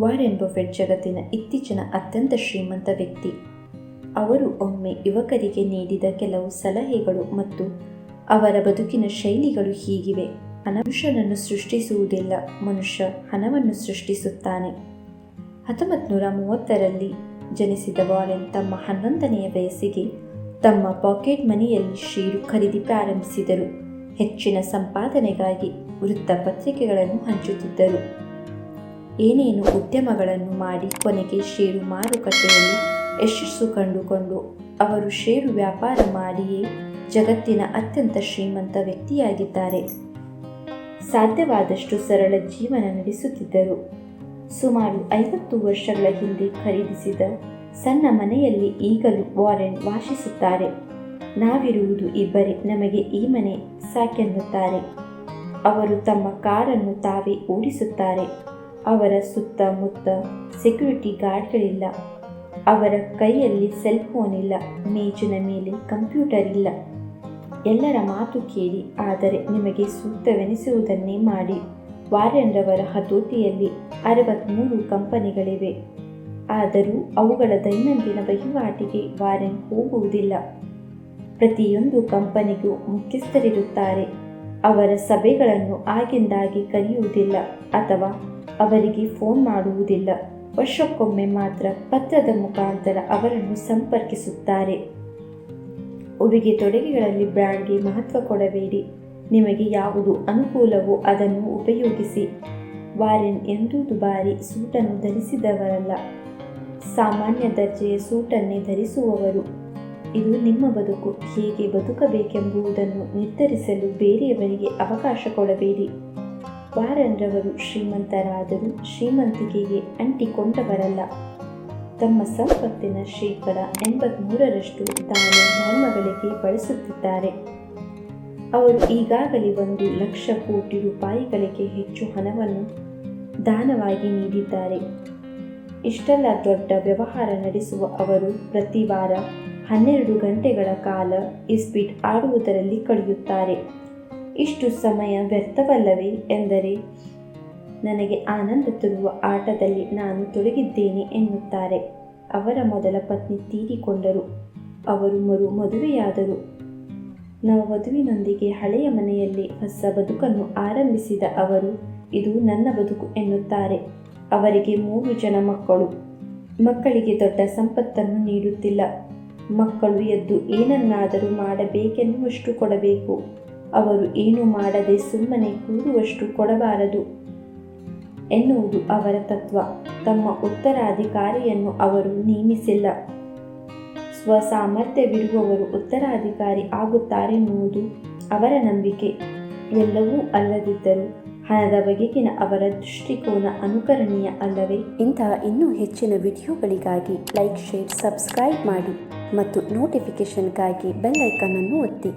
Warren Buffett ಜಗತ್ತಿನ ಇತ್ತೀಚಿನ ಅತ್ಯಂತ ಶ್ರೀಮಂತ ವ್ಯಕ್ತಿ. ಅವರು ಒಮ್ಮೆ ಯುವಕರಿಗೆ ನೀಡಿದ ಕೆಲವು ಸಲಹೆಗಳು ಮತ್ತು ಅವರ ಬದುಕಿನ ಶೈಲಿಗಳು ಹೀಗಿವೆ. ಮನುಷ್ಯನನ್ನು ಸೃಷ್ಟಿಸುವುದಿಲ್ಲ, ಮನುಷ್ಯ ಹಣವನ್ನು ಸೃಷ್ಟಿಸುತ್ತಾನೆ. ಹತ್ತೊಂಬತ್ತು ನೂರ ಮೂವತ್ತರಲ್ಲಿ ಜನಿಸಿದ ವಾರೆನ್ ತಮ್ಮ ಹನ್ನೊಂದನೆಯ ವಯಸ್ಸಿಗೆ ತಮ್ಮ ಪಾಕೆಟ್ ಮನಿಯಲ್ಲಿ ಷೇರು ಖರೀದಿ ಪ್ರಾರಂಭಿಸಿದರು. ಹೆಚ್ಚಿನ ಸಂಪಾದನೆಗಾಗಿ ವೃತ್ತಪತ್ರಿಕೆಗಳನ್ನು ಹಂಚುತ್ತಿದ್ದರು. ಏನೇನು ಉದ್ಯಮಗಳನ್ನು ಮಾಡಿ ಕೊನೆಗೆ ಷೇರು ಮಾರುಕಟ್ಟೆಯಲ್ಲಿ ಯಶಸ್ಸು ಕಂಡುಕೊಂಡು, ಅವರು ಷೇರು ವ್ಯಾಪಾರ ಮಾಡಿಯೇ ಜಗತ್ತಿನ ಅತ್ಯಂತ ಶ್ರೀಮಂತ ವ್ಯಕ್ತಿಯಾಗಿದ್ದಾರೆ. ಸಾಧ್ಯವಾದಷ್ಟು ಸರಳ ಜೀವನ ನಡೆಸುತ್ತಿದ್ದರು. ಸುಮಾರು ಐವತ್ತು ವರ್ಷಗಳ ಹಿಂದೆ ಖರೀದಿಸಿದ ಸಣ್ಣ ಮನೆಯಲ್ಲಿ ಈಗಲೂ ವಾರೆನ್ ವಾಸಿಸುತ್ತಾರೆ. ನಾವಿರುವುದು ಇಬ್ಬರೇ ನಮಗೆ ಈ ಮನೆ ಸಾಕೆನ್ನುತ್ತಾರೆ. ಅವರು ತಮ್ಮ ಕಾರನ್ನು ತಾವೇ ಓಡಿಸುತ್ತಾರೆ. ಅವರ ಸುತ್ತಮುತ್ತ ಸೆಕ್ಯೂರಿಟಿ ಗಾರ್ಡ್ಗಳಿಲ್ಲ ಅವರ ಕೈಯಲ್ಲಿ ಸೆಲ್ ಫೋನ್ ಇಲ್ಲ. ಮೇಜಿನ ಮೇಲೆ ಕಂಪ್ಯೂಟರ್ ಇಲ್ಲ. ಎಲ್ಲರ ಮಾತು ಕೇಳಿ, ಆದರೆ ನಿಮಗೆ ಸೂಕ್ತವೆನಿಸುವುದನ್ನೇ ಮಾಡಿ. ವಾರ್ಯನ್ರವರ ಹತೋಟಿಯಲ್ಲಿ ಅರವತ್ತ್ಮೂರು ಕಂಪನಿಗಳಿವೆ. ಆದರೂ ಅವುಗಳ ದೈನಂದಿನ ವಹಿವಾಟಿಗೆ ವಾರ್ಯನ್ ಹೋಗುವುದಿಲ್ಲ. ಪ್ರತಿಯೊಂದು ಕಂಪನಿಗೂ ಮುಖ್ಯಸ್ಥರಿರುತ್ತಾರೆ. ಅವರ ಸಭೆಗಳನ್ನು ಆಗಿಂದಾಗಿ ಕರೆಯುವುದಿಲ್ಲ, ಅಥವಾ ಅವರಿಗೆ ಫೋನ್ ಮಾಡುವುದಿಲ್ಲ. ವರ್ಷಕ್ಕೊಮ್ಮೆ ಮಾತ್ರ ಪತ್ರದ ಮುಖಾಂತರ ಅವರನ್ನು ಸಂಪರ್ಕಿಸುತ್ತಾರೆ. ಉಡುಗೆ ತೊಡುಗೆಗಳಲ್ಲಿ ಬ್ರ್ಯಾಂಡ್ಗೆ ಮಹತ್ವ ಕೊಡಬೇಡಿ. ನಿಮಗೆ ಯಾವುದು ಅನುಕೂಲವೋ ಅದನ್ನು ಉಪಯೋಗಿಸಿ. ವಾರೆನ್ ಎಂದೂ ದುಬಾರಿ ಸೂಟನ್ನು ಧರಿಸಿದವರಲ್ಲ. ಸಾಮಾನ್ಯ ದರ್ಜೆಯ ಸೂಟನ್ನೇ ಧರಿಸುವವರು. ಇದು ನಿಮ್ಮ ಬದುಕು ಹೇಗೆ ಬದುಕಬೇಕೆಂಬುದನ್ನು ನಿರ್ಧರಿಸಲು ಬೇರೆಯವರಿಗೆ ಅವಕಾಶ ಕೊಡಬೇಡಿ. ವಾರನ್ರವರು ಶ್ರೀಮಂತರಾದರೂ ಶ್ರೀಮಂತಿಕೆಗೆ ಅಂಟಿಕೊಂಡವರಲ್ಲ. ತಮ್ಮ ಸಂಪತ್ತಿನ ಶೇಕಡ ಎಂಬತ್ಮೂರರಷ್ಟು ತಾನು ಧರ್ಮಗಳಿಗೆ ಬಳಸುತ್ತಿದ್ದಾರೆ. ಅವರು ಈಗಾಗಲೇ ಒಂದು ಲಕ್ಷ ಕೋಟಿ ರೂಪಾಯಿಗಳಿಗೆ ಹೆಚ್ಚು ಹಣವನ್ನು ದಾನವಾಗಿ ನೀಡಿದ್ದಾರೆ. ಇಷ್ಟೆಲ್ಲ ದೊಡ್ಡ ವ್ಯವಹಾರ ನಡೆಸುವ ಅವರು ಪ್ರತಿ ವಾರ ಹನ್ನೆರಡು ಗಂಟೆಗಳ ಕಾಲ ಇಸ್ಪೀಟ್ ಆಡುವುದರಲ್ಲಿ ಕಳೆಯುತ್ತಾರೆ. ಇಷ್ಟು ಸಮಯ ವ್ಯರ್ಥವಲ್ಲವೇ ಎಂದರೆ? ನನಗೆ ಆನಂದ ತರುವ ಆಟದಲ್ಲಿ ನಾನು ತೊಡಗಿದ್ದೇನೆ ಎನ್ನುತ್ತಾರೆ. ಅವರ ಮೊದಲ ಪತ್ನಿ ತೀರಿಕೊಂಡರು. ಅವರು ಮರು ಮದುವೆಯಾದರು. ನವವಧುವಿನೊಂದಿಗೆ ಹಳೆಯ ಮನೆಯಲ್ಲಿ ಹೊಸ ಬದುಕನ್ನು ಆರಂಭಿಸಿದ ಅವರು, ಇದು ನನ್ನ ಬದುಕು ಎನ್ನುತ್ತಾರೆ. ಅವರಿಗೆ ಮೂರು ಜನ ಮಕ್ಕಳು. ಮಕ್ಕಳಿಗೆ ದೊಡ್ಡ ಸಂಪತ್ತನ್ನು ನೀಡುತ್ತಿಲ್ಲ. ಮಕ್ಕಳು ಎದ್ದು ಏನನ್ನಾದರೂ ಮಾಡಬೇಕೆನ್ನುವಷ್ಟು ಕೊಡಬೇಕು. ಅವರು ಏನು ಮಾಡದೆ ಸುಮ್ಮನೆ ಕೂರುವಷ್ಟು ಕೊಡಬಾರದು ಎನ್ನುವುದು ಅವರ ತತ್ವ. ತಮ್ಮ ಉತ್ತರಾಧಿಕಾರಿಯನ್ನು ಅವರು ನೇಮಿಸಿಲ್ಲ. ಸ್ವಸಾಮರ್ಥ್ಯವಿರುವವರು ಉತ್ತರಾಧಿಕಾರಿ ಆಗುತ್ತಾರೆನ್ನುವುದು ಅವರ ನಂಬಿಕೆ. ಎಲ್ಲವೂ ಅಲ್ಲದಿದ್ದರೂ ಹಣದ ಬಗೆಗಿನ ಅವರ ದೃಷ್ಟಿಕೋನ ಅನುಕರಣೀಯ ಅಲ್ಲವೇ? ಇಂತಹ ಇನ್ನೂ ಹೆಚ್ಚಿನ ವಿಡಿಯೋಗಳಿಗಾಗಿ ಲೈಕ್, ಶೇರ್, ಸಬ್ಸ್ಕ್ರೈಬ್ ಮಾಡಿ ಮತ್ತು ನೋಟಿಫಿಕೇಷನ್ಗಾಗಿ ಬೆಲ್ ಅನ್ನು ಒತ್ತಿ.